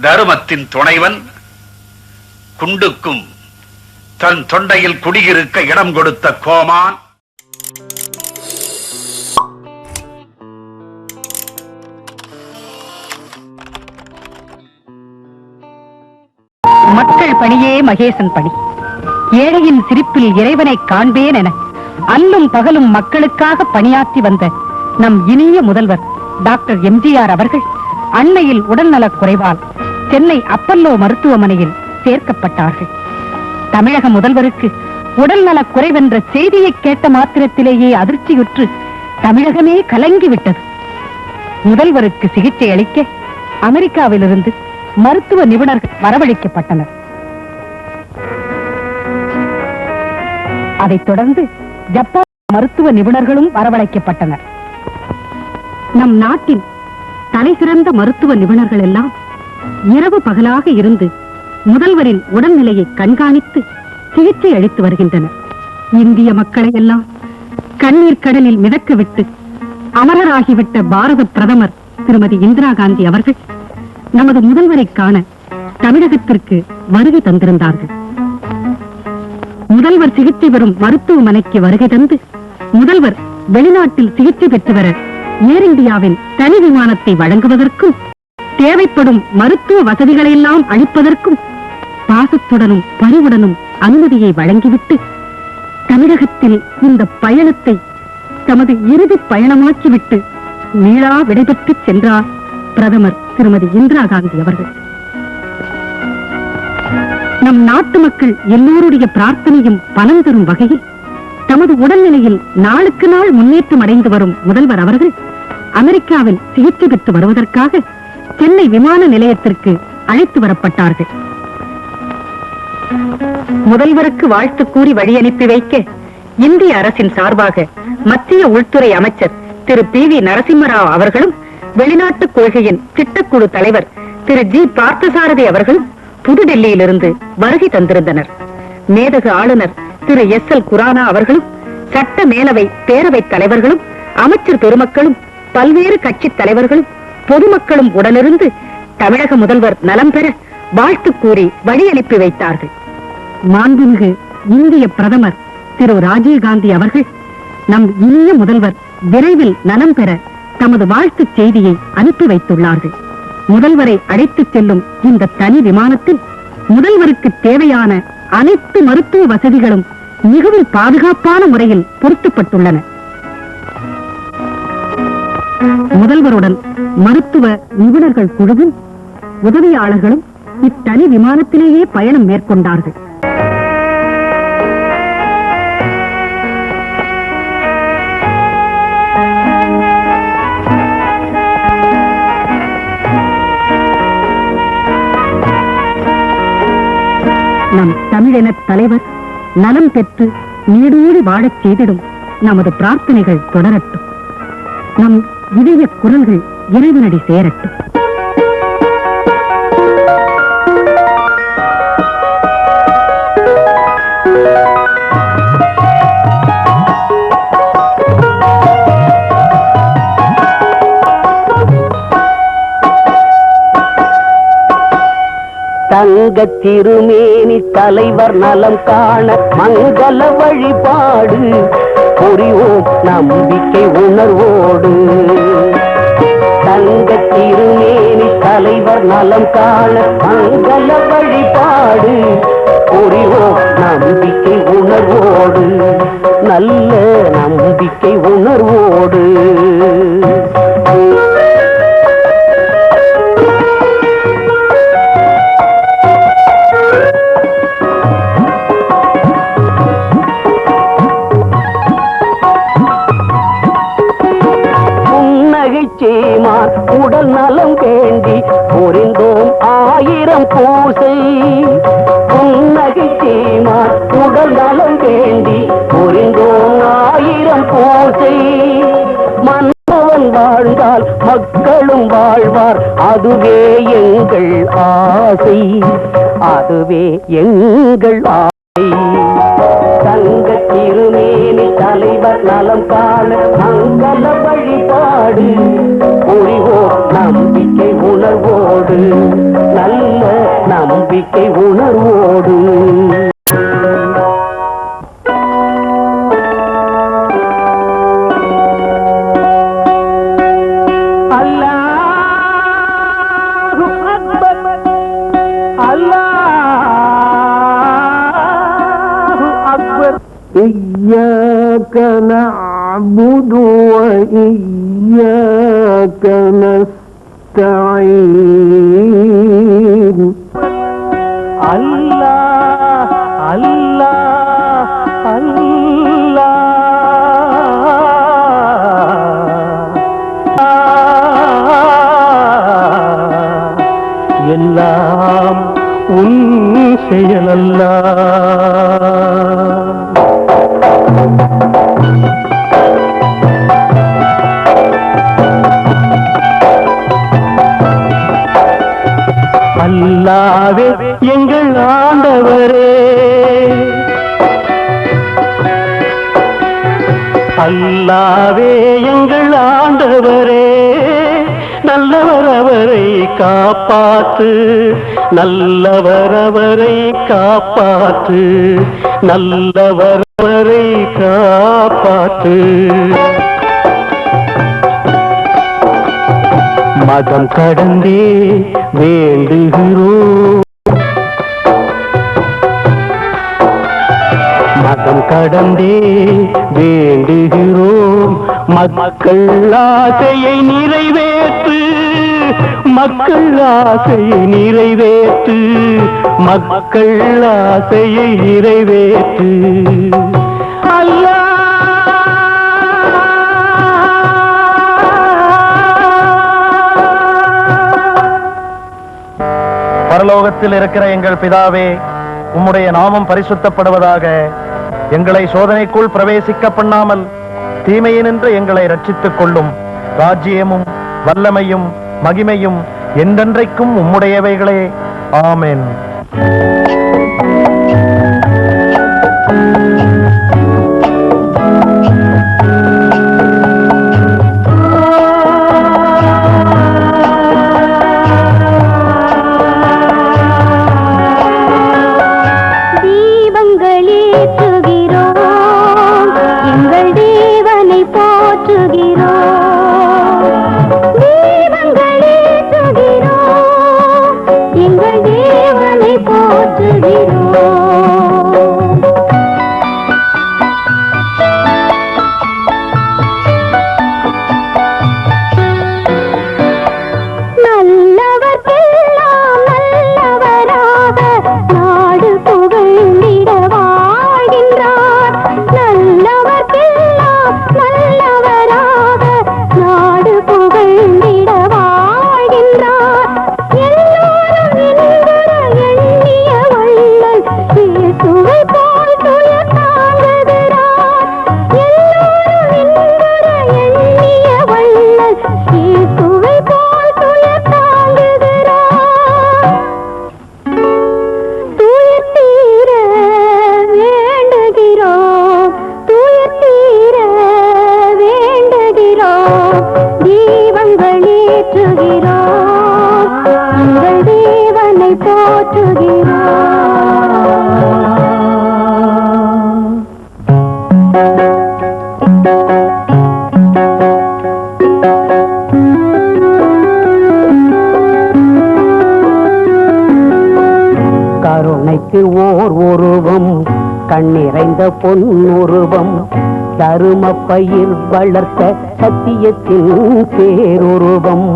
தருமத்தின் துணைவன் குண்டுக்கும் தன் தொண்டையில் குடியிருக்க இடம் கொடுத்த கோமான். மக்கள் பணியே மகேசன் பணி. ஏழையின் சிரிப்பில் இறைவனை காண்பேன் என அல்லும் பகலும் மக்களுக்காக பணியாற்றி வந்த நம் இனிய முதல்வர் டாக்டர் எம்ஜிஆர் அவர்கள் அண்மையில் உடல்நலக் குறைவால் சென்னை அப்பல்லோ மருத்துவமனையில் சேர்க்கப்பட்டார்கள். தமிழக முதல்வருக்கு உடல்நல குறைவென்ற செய்தியை கேட்ட மாத்திரத்திலேயே அதிர்ச்சியுற்று தமிழகமே கலங்கிவிட்டது. முதல்வருக்கு சிகிச்சை அளிக்க அமெரிக்காவிலிருந்து மருத்துவ நிபுணர்கள் வரவழைக்கப்பட்டனர். அதைத் தொடர்ந்து ஜப்பான் மருத்துவ நிபுணர்களும் வரவழைக்கப்பட்டனர். நம் நாட்டின் தலைசிறந்த மருத்துவ நிபுணர்கள் எல்லாம் இரவு பகலாக இருந்து முதல்வரின் உடல்நிலையை கண்காணித்து சிகிச்சை அளித்து வருகின்றனர். இந்திய மக்களை எல்லாம் கண்ணீர் கடலில் மிதக்க விட்டு அமரராகிவிட்ட பாரத பிரதமர் திருமதி இந்திரா காந்தி அவர்கள் நமது முதல்வரை காண தமிழகத்திற்கு வருகை தந்திருந்தார்கள். முதல்வர் சிகிச்சை பெறும் மருத்துவமனைக்கு வருகை தந்து முதல்வர் வெளிநாட்டில் சிகிச்சை பெற்று வர ஏர் இந்தியாவின் தனி விமானத்தை வழங்குவதற்கும் தேவைப்படும் மருத்துவ வசதிகளையெல்லாம் அளிப்பதற்கும் பாசத்துடனும் பரிவுடனும் அனுமதியை வழங்கிவிட்டு தமிழகத்தில் இந்த பயணத்தை தமது இறுதி பயணமாக்கிவிட்டு மீளா விடைபெற்று சென்றார் பிரதமர் திருமதி இந்திரா காந்தி அவர்கள். நம் நாட்டு மக்கள் எல்லோருடைய பிரார்த்தனையும் பலன் தரும் வகையில் தமது உடல்நிலையில் நாளுக்கு நாள் முன்னேற்றம் அடைந்து வரும் முதல்வர் அவர்கள் அமெரிக்காவில் சிகிச்சை பெற்று வருவதற்காக சென்னை விமான நிலையத்திற்கு அழைத்து வரப்பட்டார்கள். முதல்வருக்கு வாழ்த்து கூறி வழி அனுப்பி வைக்க இந்திய அரசின் சார்பாக மத்திய உள்துறை அமைச்சர் திரு பி வி நரசிம்மராவ் அவர்களும் வெளிநாட்டு கொள்கையின் திட்டக்குழு தலைவர் திரு ஜி பார்த்தசாரதி அவர்களும் புதுடெல்லியிலிருந்து வருகை தந்திருந்தனர். மேதகு ஆளுநர் திரு எஸ் எல் குரானா அவர்களும் சட்ட மேலவை பேரவைத் தலைவர்களும் அமைச்சர் பெருமக்களும் பல்வேறு கட்சித் தலைவர்களும் பொதுமக்களும் உடனிருந்து தமிழக முதல்வர் நலம் பெற வாழ்த்து கூறி வழி அனுப்பி வைத்தார்கள். மாண்புமிகு இந்திய பிரதமர் திரு ராஜீவ்காந்தி அவர்கள் நம் இனிய முதல்வர் விரைவில் நலம் பெற தமது வாழ்த்துச் செய்தியை அனுப்பி வைத்துள்ளார்கள். முதல்வரை அழைத்துச் செல்லும் இந்த தனி விமானத்தில் முதல்வருக்கு தேவையான அனைத்து மருத்துவ வசதிகளும் மிகவும் பாதுகாப்பான முறையில் பொருத்தப்பட்டுள்ளன. முதல்வருடன் மருத்துவ நிபுணர்கள் குழுவும் உதவியாளர்களும் இத்தனி விமானத்திலேயே பயணம் மேற்கொண்டார்கள். நம் தமிழின தலைவர் நலம் பெற்று நீடூடி வாழச் செய்திடும் நமது பிரார்த்தனைகள் தொடரட்டும். நம் இதய குரல்கள் இறைவனடி சேரட்டும். தங்க திருமேனி தலைவர் நலம் காண மங்கள வழிபாடு புரிவோம் நம்பிக்கை உணர்வோடு. தங்க திருமேனி தலைவர் நலம் காண மங்கள வழிபாடு. புரிவோம் நம்பிக்கை உணர்வோடு. நல்ல நம்பிக்கை உணர்வோடு. சீமான் உடல் நலம் வேண்டி புரிந்தோம் ஆயிரம் பூசை. புன்னகை சீமான் உடல் நலம் வேண்டி புரிந்தோம் ஆயிரம் பூசை. மன்னவன் வாழ்ந்தால் மக்களும் வாழ்வார் அதுவே எங்கள் ஆசை. அதுவே எங்கள் ஆசை. தங்க திருமேனி தலைவர் நலம் காண மங்களம் வழிபாடு புரிவோம் நம்பிக்கை உணர்வோடு. நல்ல நம்பிக்கை உணர்வோடு. அல்லா அல்லா அல்லா. எல்லாம் உன் செயலல்லா. அல்லாவே எங்கள் ஆண்டவரே. அல்லாவே எங்கள் ஆண்டவரே. நல்லவர் அவரை காப்பாத்து நல்லவர் அவரை காப்பாத்து நல்லவர் அவரை காப்பாத்து மதம் கடந்தே வேண்டுகிறோம். மதம் கடந்தே வேண்டுகிறோம். மக்கள் ஆசையை நிறைவேற்று மக்கள் ஆசையை நிறைவேற்று மக்கள் ஆசையை நிறைவேற்று. பரலோகத்தில் இருக்கிற எங்கள் பிதாவே உம்முடைய நாமம் பரிசுத்தப்படுவதாக எங்களை சோதனைக்குள் பிரவேசிக்க பண்ணாமல் தீமையினின்று எங்களை ரட்சித்துக் கொள்ளும். ராஜ்யமும் வல்லமையும் மகிமையும் என்றென்றைக்கும் உம்முடையவைகளே. ஆமென். அன்னைக்கு ஓர் உருவம் கண்ணிறைந்த பொன்னுருவம் தரும பயிர் வளர்த்த சத்தியத்தின் பேருருவம்.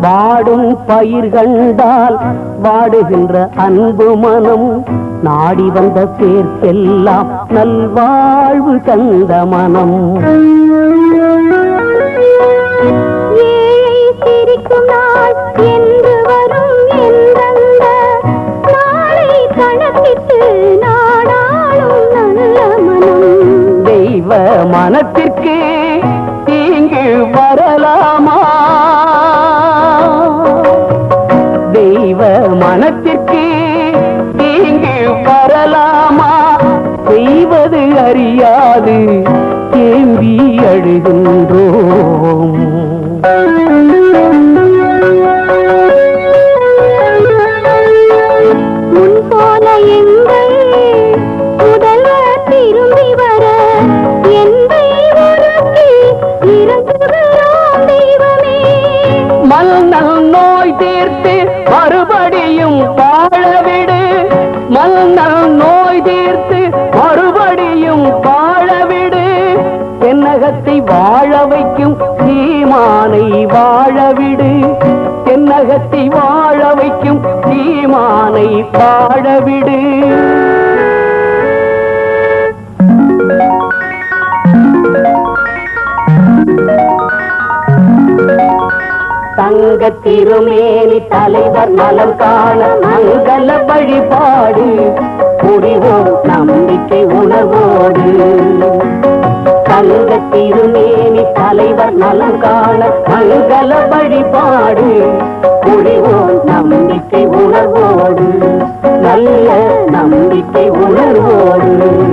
வாடும் பயிர் கண்டால் வாடுகின்ற அன்பு மனம். நாடி வந்த பேர்க்கெல்லாம் நல்வாழ்வு தந்த மனம். ஏழை சிரிக்கும் நாள் என் மனத்திற்கு தீங்கு வரலாமா? தெய்வ மனத்திற்கு தீங்கு வரலாமா? செய்வது அறியாது கேள்வி அழுகும் விட்டு தீர்த்து மறுபடியும் வாழவிடு. மன்னல் நோய் தீர்த்து மறுபடியும் வாழவிடு. தென்னகத்தை வாழ வைக்கும் சீமானை வாழவிடு. தென்னகத்தை வாழ வைக்கும் சீமானை வாழவிடு. தங்க திருமேனி தலைவர் நலம் காண மங்கள வழிபாடு. புரிவோம் நம்பிக்கை உணவோடு. தங்க திருமேனி தலைவர் நலம் காண மங்கள வழிபாடு. புரிவோம் நம்பிக்கை உணர்வோடு. நல்ல நம்பிக்கை உணர்வோடு.